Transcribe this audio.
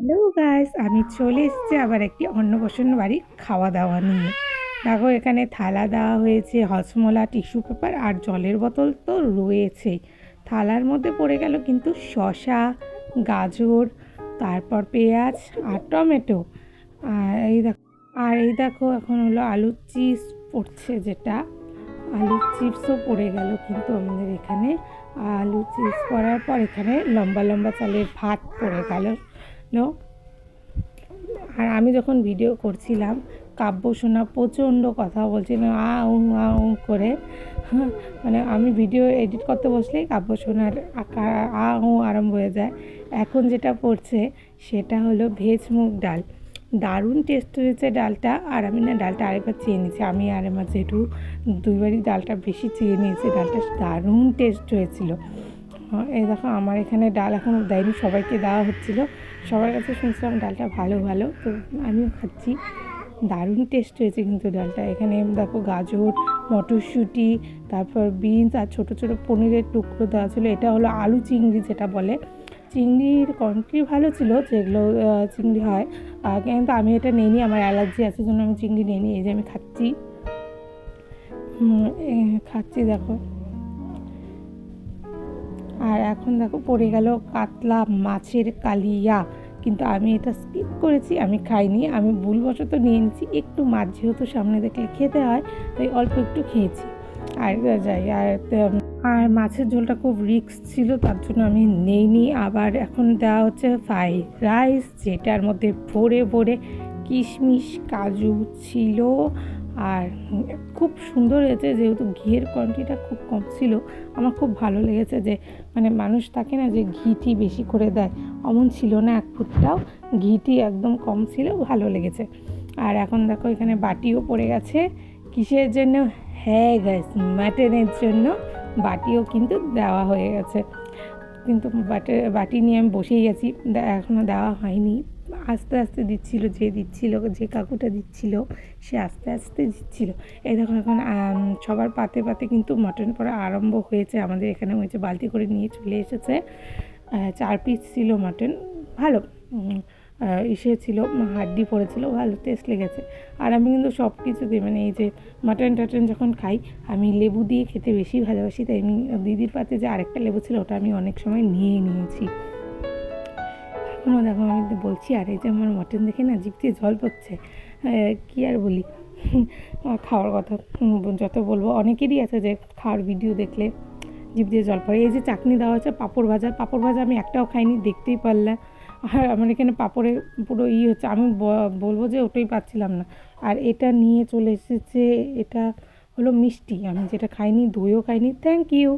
Hello guys, আমি চলে এসেছি আবার একটি অন্নপ্রাশন বাড়ি খাওয়া দাওয়া নিয়ে। দেখো, এখানে থালা দেওয়া হয়েছে হজমলা টিস্যু পেপার আর জলের বোতল তো রয়েছেই থালার মধ্যে পড়ে গেল কিন্তু শশা গাজর, তারপর পেঁয়াজ আর টমেটো। আর এই দেখো, আর এই দেখো, এখন হলো আলুর চিপস পড়ছে যেটা। আলুর চিপসও পড়ে গেল কিন্তু আমাদের এখানে। আলু চিপস পড়ার পর এখানে লম্বা লম্বা চালের ভাত পড়ে গেল। আর আমি যখন ভিডিও করছিলাম কাব্য শোনা প্রচণ্ড কথা বলছিল আ উ আ উ করে। মানে আমি ভিডিও এডিট করতে বসলেই কাব্য শোনার আ উ আরম্ভ হয়ে যায়। এখন যেটা পড়ছে সেটা হলো ভেজ মুগ ডাল। দারুণ টেস্ট হয়েছে ডালটা আর আমি না ডালটা আরেকবার চেয়ে নিয়েছি। আমি আর আমার জেঠু দুইবারই ডালটা বেশি চেয়ে নিয়েছি ডালটা দারুণ টেস্ট হয়েছিল। হ্যাঁ, এই দেখো আমার এখানে ডাল এখন দেয়নি, সবাইকে দেওয়া হচ্ছিল। সবার কাছে শুনছিলাম ডালটা ভালো ভালো। তো আমিও খাচ্ছি। দারুণ টেস্ট হয়েছে কিন্তু ডালটা। এখানে দেখো গাজর, মটরশুঁটি, তারপর বিনস আর ছোটো ছোটো পনিরের টুকরো দেওয়া ছিল। এটা হলো আলু চিংড়ি যেটা বলে। চিংড়ির কোয়ান্টিটি ভালো ছিল, যেগুলো চিংড়ি হয়। কিন্তু আমি এটা নিইনি, আমার অ্যালার্জি আছে, জন্য আমি চিংড়ি নিইনি, এই যে আমি খাচ্ছি। খাচ্ছি দেখো। আর এখন দেখো পড়ে গেল কাতলা মাছের কালিয়া। কিন্তু আমি এটা স্কিপ করেছি, আমি খাইনি। আমি ভুলবশত নিয়ে নিয়েছি একটু মাছ যেহেতু সামনে দেখলে খেতে হয়, তাই অল্প একটু খেয়েছি। আর, যাই, আর আর মাছের ঝোলটা খুব রিক্স ছিল, তার জন্য আমি নেইনি। আবার এখন দেওয়া হচ্ছে ফ্রাইড রাইস, যেটার মধ্যে ভরে ভরে কিশমিশ, কাজু ছিল। আর খুব সুন্দর হয়েছে, যেহেতু ঘিয়ের কোয়ান্টিটিটা খুব কম ছিল, আমার খুব ভালো লেগেছে যে মানে মানুষ থাকে না যে ঘিটি বেশি করে দেয়, অমন ছিল না এক ফুটটাও, ঘিটি একদম কম ছিল, ভালো লেগেছে। আর এখন দেখো এখানে বাটিও পড়ে গেছে, কিসের জন্য? হ্যাঁ গ্যাস মাটনের জন্য বাটিও কিন্তু দেওয়া হয়ে গেছে। কিন্তু বাটে, বাটি নিয়ে আমি বসেই গেছি এখনও দেওয়া হয়নি। আস্তে আস্তে দিচ্ছিল, যে দিচ্ছিল, যে কাকুটা দিচ্ছিল, সে আস্তে আস্তে দিচ্ছিল। এই দেখো এখন সবার পাতে পাতে কিন্তু মটন পড়া আরম্ভ হয়েছে। আমাদের এখানে হয়েছে, বালতি করে নিয়ে চলে এসেছে। চার পিস ছিল মটন ভালো। ইসে ছিল, হাড্ডি পড়েছিল, ভালো টেস্ট লেগেছে। আর আমি কিন্তু সব কিছুতে মানে এই যে মাটন টাটন যখন খাই, আমি লেবু দিয়ে খেতে বেশি ভালোবাসি। তাই আমি দিদির পাতে যে আরেকটা লেবু ছিল, ওটা আমি অনেক সময় নিয়ে নিয়েছি। এখনও দেখো আমি বলছি, আর, এই যে আমার মটন দেখে না জিভ দিয়ে জল পড়ছে। কী আর বলি? খাওয়ার কথা যত বলব। অনেকেরই আছে যে খাওয়ার ভিডিও দেখলে জিভ দিয়ে জল পড়ে। এই যে চাটনি দেওয়া হচ্ছে পাঁপড় ভাজা। পাঁপড় ভাজা আমি একটাও খাইনি, দেখতেই পারলাম। আর আমার এখানে পাঁপড়ের পুরো ই হচ্ছে, আমি বলব যে ওটাই পাচ্ছিলাম না। আর এটা নিয়ে চলে এসেছে, এটা হলো মিষ্টি। আমি যেটা খাইনি, দইও খাইনি। Thank you